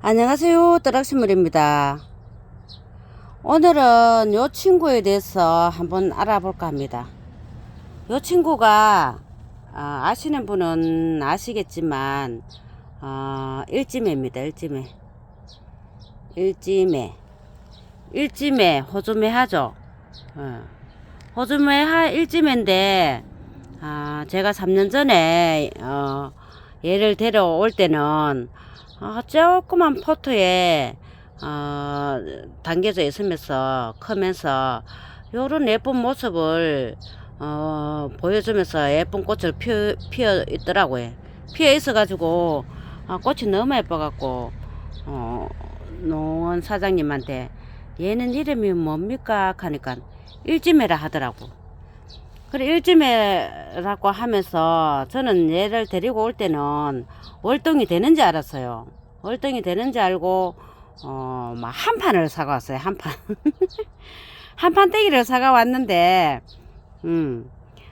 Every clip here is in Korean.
안녕하세요. 뜨락신물입니다. 오늘은 요 친구에 대해서 한번 알아볼까 합니다. 요 친구가 아, 아시는 분은 아시겠지만 어, 일지매입니다. 일지매. 일지매. 일지매 호주매 하죠. 어. 호주매 하 일지매인데 아, 제가 3년 전에 어, 얘를 데려올 때는 어, 조그만 포트에 어, 담겨져 있으면서 크면서 요런 예쁜 모습을 어, 보여주면서 예쁜 꽃을 피어, 피어 있더라고요. 피어 있어가지고 아, 꽃이 너무 예뻐갖고 어, 농원 사장님한테 얘는 이름이 뭡니까 하니까 일지매라 하더라고. 그래 일지매라고 하면서 저는 얘를 데리고 올 때는 월동이 되는지 알았어요. 월동이 되는지 알고 어, 막 한 판을 사가 왔어요. 한 판. 한 판 떼기를 사가 왔는데 음.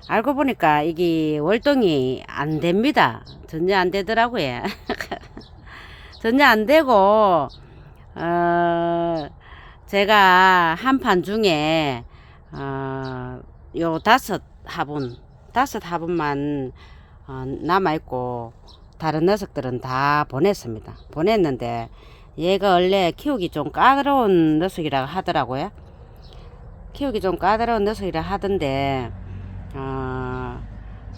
알고 보니까 이게 월동이 안 됩니다. 전혀 안 되더라고요. 전혀 안 되고 어, 제가 한 판 중에 어, 요 다섯 화분 다섯 화분만 어, 남아 있고 다른 녀석들은 다 보냈습니다. 보냈는데 얘가 원래 키우기 좀 까다로운 녀석이라 하더라고요. 키우기 좀 까다로운 녀석이라 하던데 어,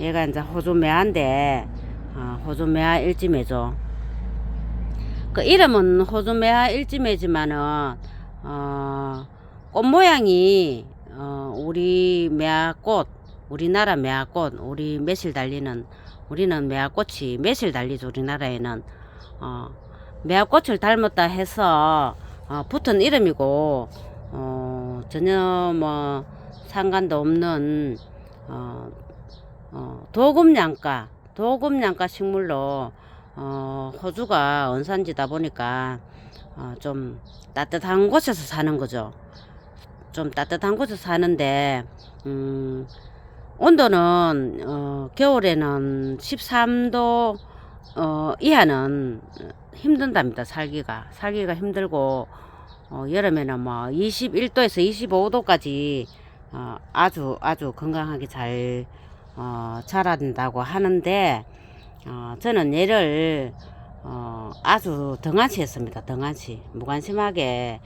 얘가 이제 호주 매한데 어, 호주 매화 일지매죠. 그 이름은 호주 매화 일지매지만은 어, 꽃 모양이 어, 우리 매화꽃 우리나라 매화꽃 우리 매실 달리는 우리는 매화꽃이 매실 달리죠 우리나라에는 어, 매화꽃을 닮았다 해서 어, 붙은 이름이고 어, 전혀 뭐 상관도 없는 어, 어, 도금양가 도금양가 식물로 어, 호주가 원산지다 보니까 어, 좀 따뜻한 곳에서 사는 거죠. 좀 따뜻한 곳에서 사는데 음, 온도는 어, 겨울에는 13도 어, 이하는 힘든답니다. 살기가 살기가 힘들고 어, 여름에는 뭐 21도에서 25도까지 어, 아주 아주 건강하게 잘 어, 자란다고 하는데 어, 저는 얘를 어, 아주 등한시 했습니다. 등한시 무관심하게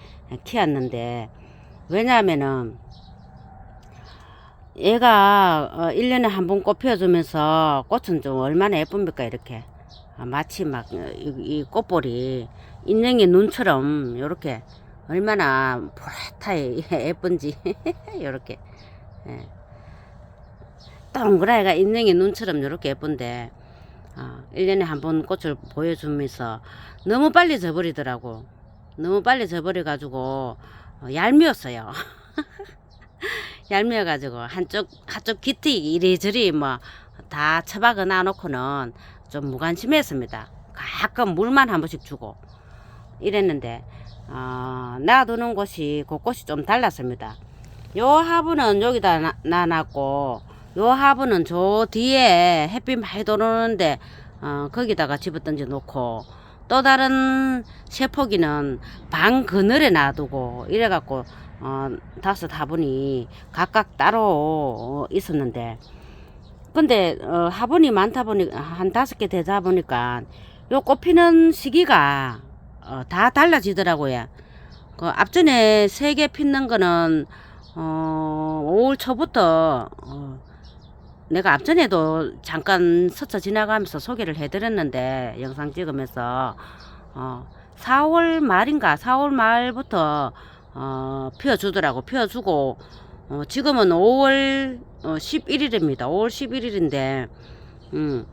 키웠는데 왜냐하면은 얘가 어, 1년에 한 번 꽃 피워주면서 꽃은 좀 얼마나 예쁩니까 이렇게. 아, 마치 막이 꽃볼이 인형의 눈처럼 이렇게 얼마나 보라타에 예쁜지 이렇게. 예. 동그라이가 인형의 눈처럼 이렇게 예쁜데 어, 1년에 한 번 꽃을 보여주면서 너무 빨리 져버리더라고. 너무 빨리 져버려 가지고 어, 얄미웠어요 얄미워가지고 한쪽 한쪽 기티 이리저리 뭐 다 처박아 놔놓고는 좀 무관심했습니다. 가끔 물만 한 번씩 주고 이랬는데 어, 놔두는 곳이 곳곳이 좀 달랐습니다. 요 화분은 여기다 놔- 놔놨고 요 화분은 저 뒤에 햇빛 많이 들어오는데 어, 거기다가 집어 던져 놓고 또 다른 쇠포기는 방 그늘에 놔두고 이래갖고 어, 다섯 화분이 각각 따로 어, 있었는데 근데 어, 화분이 많다 보니 한 다섯 개 되다 보니까 요 꽃피는 시기가 어, 다 달라지더라고요. 그 앞전에 세 개 피는 거는 어, 5월 초부터 어, 내가 앞전에도 잠깐 스쳐 지나가면서 소개를 해드렸는데 영상 찍으면서 어, 4월 말인가? 4월 말부터 어, 피워주더라고 피워주고. 어, 지금은 5월 어, 11일입니다. 5월 11일인데 음,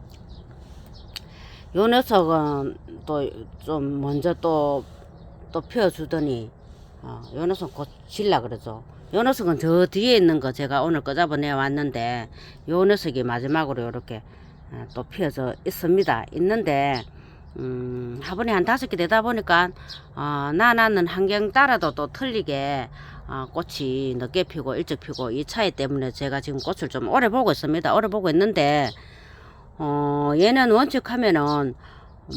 요 녀석은 또 좀 먼저 또 또 피워주더니 어, 요 녀석 곧 질라 그러죠 요 녀석은 저 뒤에 있는 거 제가 오늘 꺼잡아내 왔는데 요 녀석이 마지막으로 이렇게 어, 또 피어져 있습니다 있는데 음, 화분이 한 다섯 개 되다 보니까 어, 나나는 환경 따라도 또 틀리게 어, 꽃이 늦게 피고 일찍 피고 이 차이 때문에 제가 지금 꽃을 좀 오래 보고 있습니다. 오래 보고 있는데 어, 얘는 원칙하면은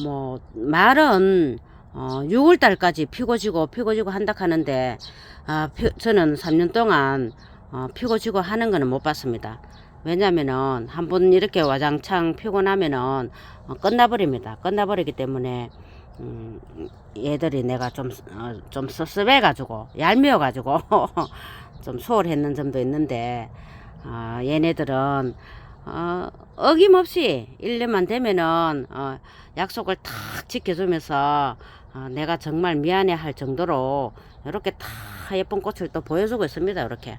뭐 말은 어, 6월 달까지 피고 지고 피고 지고 한다 하는데 아, 피- 저는 3년 동안 어, 피고 지고 하는 거는 못 봤습니다. 왜냐면은 한 번 이렇게 와장창 피고 나면은 어, 끝나버립니다. 끝나버리기 때문에 음, 얘들이 내가 좀, 어, 좀 섭섭해 가지고, 얄미워 가지고, 좀 소홀했는 점도 있는데, 어, 얘네들은, 어, 어김없이 1년만 되면은, 어, 약속을 탁 지켜주면서, 어, 내가 정말 미안해 할 정도로, 이렇게 다 예쁜 꽃을 또 보여주고 있습니다, 이렇게.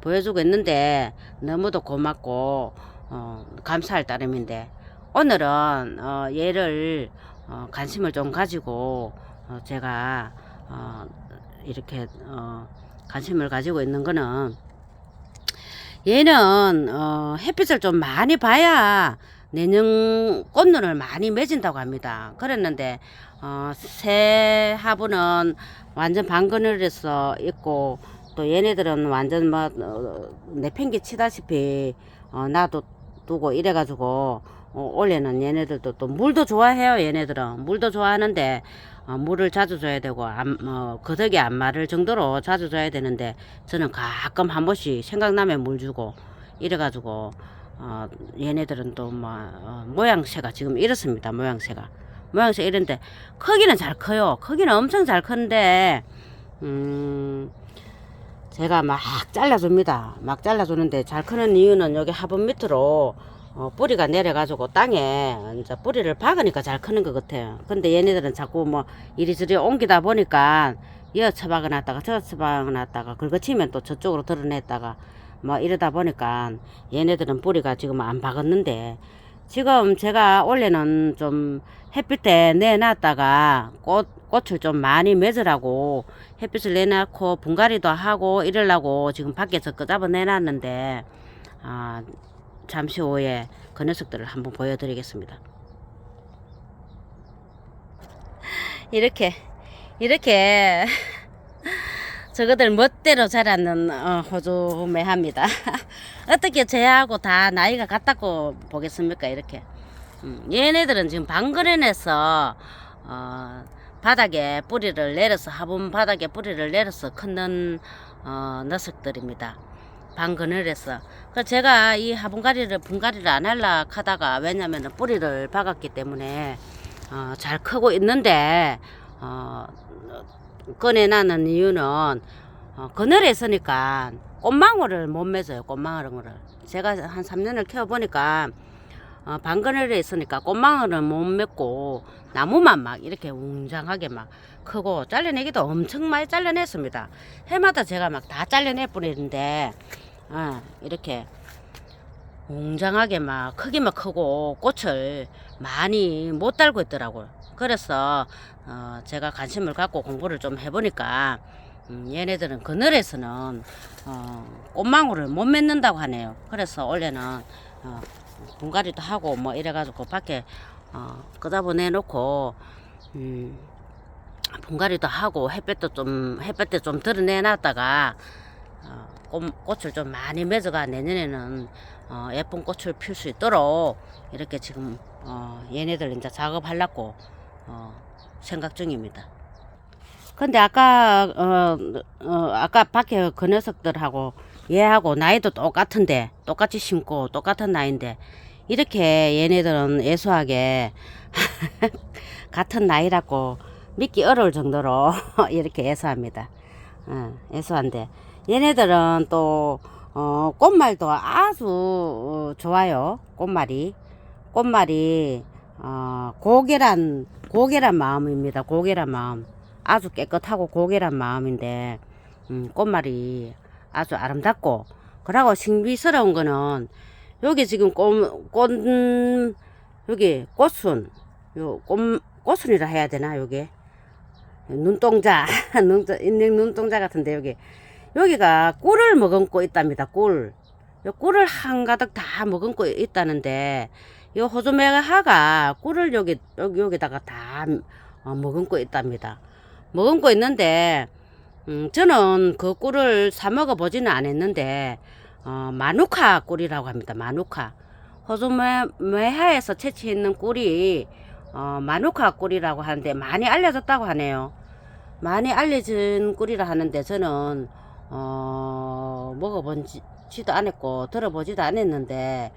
보여주고 있는데, 너무도 고맙고, 어, 감사할 따름인데, 오늘은, 어, 얘를, 어, 관심을 좀 가지고 어, 제가 어, 이렇게 어, 관심을 가지고 있는 거는 얘는 어, 햇빛을 좀 많이 봐야 내년 꽃눈을 많이 맺은다고 합니다. 그랬는데 어, 새 화분은 완전 방그늘에서 있고 또 얘네들은 완전 뭐 어, 내팽개 치다시피 어, 놔도 두고 이래가지고 어, 올해는 얘네들도 또 물도 좋아해요 얘네들은 물도 좋아하는데 어, 물을 자주 줘야 되고 안, 어, 그 덕에 안 마를 정도로 자주 줘야 되는데 저는 가끔 한 번씩 생각나면 물 주고 이래가지고 어, 얘네들은 또 뭐, 어, 모양새가 지금 이렇습니다 모양새가. 모양새 이런데 크기는 잘 커요. 크기는 엄청 잘 크는데 음 제가 막 잘라줍니다. 막 잘라주는데 잘 크는 이유는 여기 화분 밑으로 어, 뿌리가 내려가지고 땅에 이제 뿌리를 박으니까 잘 크는 것 같아요. 근데 얘네들은 자꾸 뭐 이리저리 옮기다 보니까 여 처박아 놨다가 저 처박아 놨다가 긁어치면 또 저쪽으로 드러냈다가 뭐 이러다 보니까 얘네들은 뿌리가 지금 안 박았는데 지금 제가 원래는 좀 햇빛에 내놨다가 꽃, 꽃을 좀 많이 맺으라고 햇빛을 내놓고 분갈이도 하고 이러려고 지금 밖에서 끄잡아 내놨는데 아, 잠시 후에 그 녀석들을 한번 보여드리겠습니다. 이렇게 이렇게 저거들 멋대로 자라는 어, 호주매합니다. 어떻게 쟤하고 다 나이가 같다고 보겠습니까? 이렇게 음, 얘네들은 지금 방그레에서 어, 바닥에 뿌리를 내려서 화분 바닥에 뿌리를 내려서 크는 어, 녀석들입니다. 방 그늘에서. 그 제가 이 화분가리를 분갈이를 안 할라 하다가 왜냐면은 뿌리를 박았기 때문에 어, 잘 크고 있는데 어, 꺼내놨는 이유는 어, 그늘에 있으니까 꽃망울을 못 맺어요. 꽃망울을. 제가 한 3년을 키워보니까 어, 방그늘에 있으니까 꽃망울은 못 맺고 나무만 막 이렇게 웅장하게 막 크고 잘라내기도 엄청 많이 잘라냈습니다. 해마다 제가 막 다 잘라내 뿌리는데 어, 이렇게 웅장하게 막 크기만 크고 꽃을 많이 못 달고 있더라고요. 그래서 어, 제가 관심을 갖고 공부를 좀 해보니까 음, 얘네들은 그늘에서는 어, 꽃망울을 못 맺는다고 하네요. 그래서 원래는 어, 분갈이도 하고 뭐 이래가지고 밖에 어, 끄다보 내놓고 음, 분갈이도 하고 햇볕도 좀 햇볕에 좀 드러내놨다가 어, 꽃, 꽃을 좀 많이 맺어가 내년에는 어, 예쁜 꽃을 필 수 있도록 이렇게 지금 어, 얘네들 이제 작업하려고 어, 생각 중입니다. 근데 아까 어, 어 아까 밖에 그 녀석들하고 얘하고 나이도 똑같은데 똑같이 심고 똑같은 나이인데 이렇게 얘네들은 애수하게 같은 나이라고 믿기 어려울 정도로 이렇게 애수합니다. 어, 애수한데 얘네들은 또 어, 꽃말도 아주 어, 좋아요. 꽃말이 꽃말이 어, 고개란 고개란 마음입니다. 고개란 마음. 아주 깨끗하고 고개란 마음인데 음, 꽃말이 아주 아름답고. 그러고 신비스러운 거는 여기 지금 꽃, 꽃 여기 꽃순. 요 꽃, 꽃순이라 해야 되나 여기 눈동자 눈 인생 눈동자 같은데 여기. 여기가 꿀을 머금고 있답니다 꿀. 요 꿀을 한가득 다 머금고 있다는데 요 호주메가하가 꿀을 여기 여기 여기다가 다 어, 머금고 있답니다 머금고 있는데 음, 저는 그 꿀을 사 먹어 보지는 않았는데 어, 마누카 꿀이라고 합니다. 마누카. 호주메하에서 채취했는 꿀이 어, 마누카 꿀이라고 하는데 많이 알려졌다고 하네요. 많이 알려진 꿀이라 하는데 저는 어, 먹어본지도 않았고 들어보지도 않았는데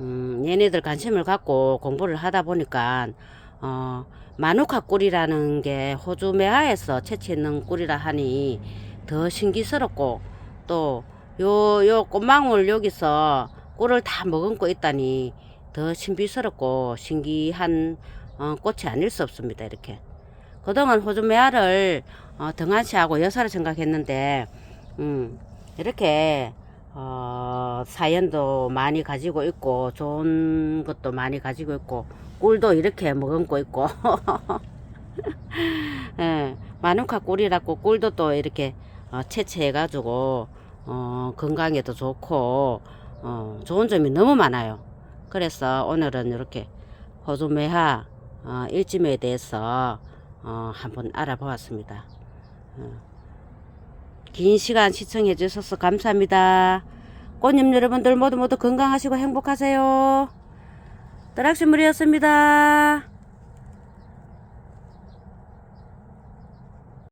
음, 얘네들 관심을 갖고 공부를 하다 보니까 어, 마누카 꿀이라는 게 호주 매화에서 채취했는 꿀이라 하니 더 신기스럽고 또 요 요 꽃망울 여기서 꿀을 다 머금고 있다니 더 신비스럽고 신기한 어, 꽃이 아닐 수 없습니다 이렇게. 그동안 호주 매화를 어, 등한시하고 여사를 생각했는데 음, 이렇게 어, 사연도 많이 가지고 있고 좋은 것도 많이 가지고 있고 꿀도 이렇게 머금고 있고 예, 마누카 꿀이라고 꿀도 또 이렇게 어, 채취해 가지고 어, 건강에도 좋고 어, 좋은 점이 너무 많아요. 그래서 오늘은 이렇게 호주 매화 어, 일지매에 대해서 어, 한번 알아보았습니다. 어, 긴 시간 시청해 주셔서 감사합니다. 꽃님 여러분들 모두 모두 건강하시고 행복하세요. 떠락신물이었습니다.